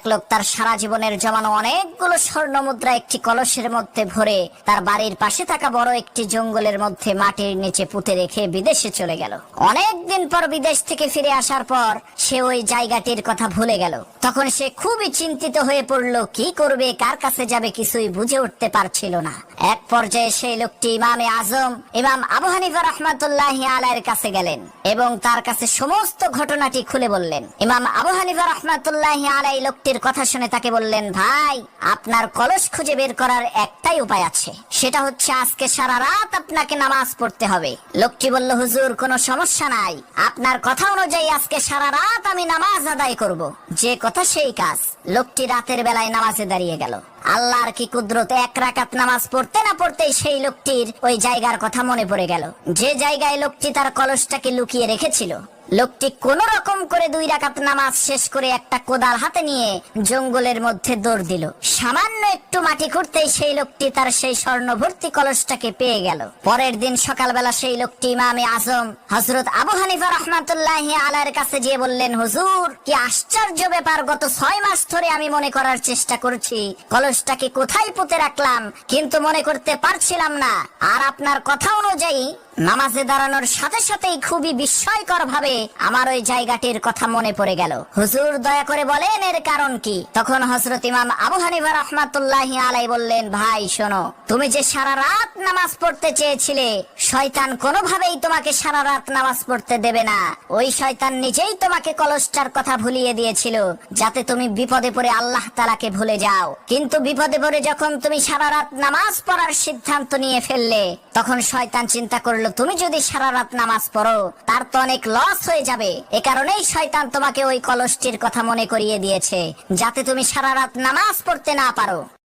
এক লোক তার সারা জীবনের জমানো অনেকগুলো স্বর্ণ মুদ্রা একটি কলসের মধ্যে ভরে তার বাড়ির পাশে থাকা বড় একটি জঙ্গলের মধ্যে মাটির নিচে পুঁতে রেখে বিদেশে চলে গেল। অনেক দিন পর বিদেশ থেকে ফিরে আসার পর সে ওই জায়গাটির কথা ভুলে গেল। তখন সে খুবই চিন্তিত হয়ে পড়ল, কি করবে, কার কাছে যাবে কিছুই বুঝে উঠতে পারছিল না। এক পর্যায়ে সেই লোকটি ইমামে আজম, ইমাম আবু হানিফা রহমাতুল্লাহ আলাইয়ের কাছে গেলেন এবং তার কাছে সমস্ত ঘটনাটি খুলে বললেন। ইমাম আবু হানিফা রহমাতুল্লাহ আলাই লোকটির কথা শুনে তাকে বললেন, ভাই, আপনার কলস খুঁজে বের করার একটাই উপায় আছে। সেটা হচ্ছে আজকে সারা রাত আপনাকে নামাজ পড়তে হবে। লোকটি বলল, হুজুর, কোনো সমস্যা নাই। আপনার কথা অনুযায়ী আজকে সারা রাত আমি নামাজ আদায় করব। যে কথা সেই কাজ। লোকটি রাতের বেলায় নামাজে দাঁড়িয়ে গেল। আল্লাহর কি কুদরতে এক রাকাত নামাজ পড়তে না পড়তেই সেই লোকটির ওই জায়গার কথা মনে পড়ে গেল। যে জায়গায় লোকটি তার কলসটাকে লুকিয়ে রেখেছিল লোকটি কোন রকম করে দুই রাকাত নামাজ শেষ করে একটা কোদাল হাতে নিয়ে জঙ্গলের মধ্যে দৌড় দিল। সামান্য একটু মাটি খুঁড়তেই সেই লোকটি তার সেই স্বর্ণ ভর্তি কলসটাকে পেয়ে গেল। পরের দিন সকালবেলা সেই লোকটি ইমামে আজম হজরত আবু হানিফা রহমাতুল্লাহ আলার কাছে গিয়ে বললেন, হুজুর, কি আশ্চর্য ব্যাপার, গত ছয় মাস ধরে আমি মনে করার চেষ্টা করছি, কলসটাকে কোথায় পুঁতে রাখলাম? কিন্তু মনে করতে পারছিলাম না। আর আপনার কথা অনুযায়ী নামাজে দাঁড়ানোর সাথে সাথেই খুবই বিস্ময়কর ভাবে আমার ওই জায়গাটির কথা মনে পড়ে গেল। হুজুর দয়া করে বলেন এর কারণ কি? তখন হজরত ইমাম আবু হানিফা রহমাতুল্লাহ আলাই বললেন, ভাই, শোনো, তুমি যে সারা রাত নামাজ পড়তে চেয়েছিলে, শয়তান কোনোভাবেই তোমাকে সারা রাত নামাজ পড়তে দেবে না। ওই শয়তান নিজেই তোমাকে কলসটার কথা ভুলিয়ে দিয়েছিল, যাতে তুমি বিপদে পড়ে আল্লাহ তালাকে ভুলে যাও। কিন্তু বিপদে পড়ে যখন তুমি সারা রাত নামাজ পড়ার সিদ্ধান্ত নিয়ে ফেললে, তখন শয়তান চিন্তা করল তুমি যদি সারা রাত নামাজ পড়ো, তার তো অনেক লস হয়ে যাবে। এ কারণেই শয়তান তোমাকে ওই কলসটির কথা মনে করিয়ে দিয়েছে, যাতে তুমি সারা রাত নামাজ পড়তে না পারো।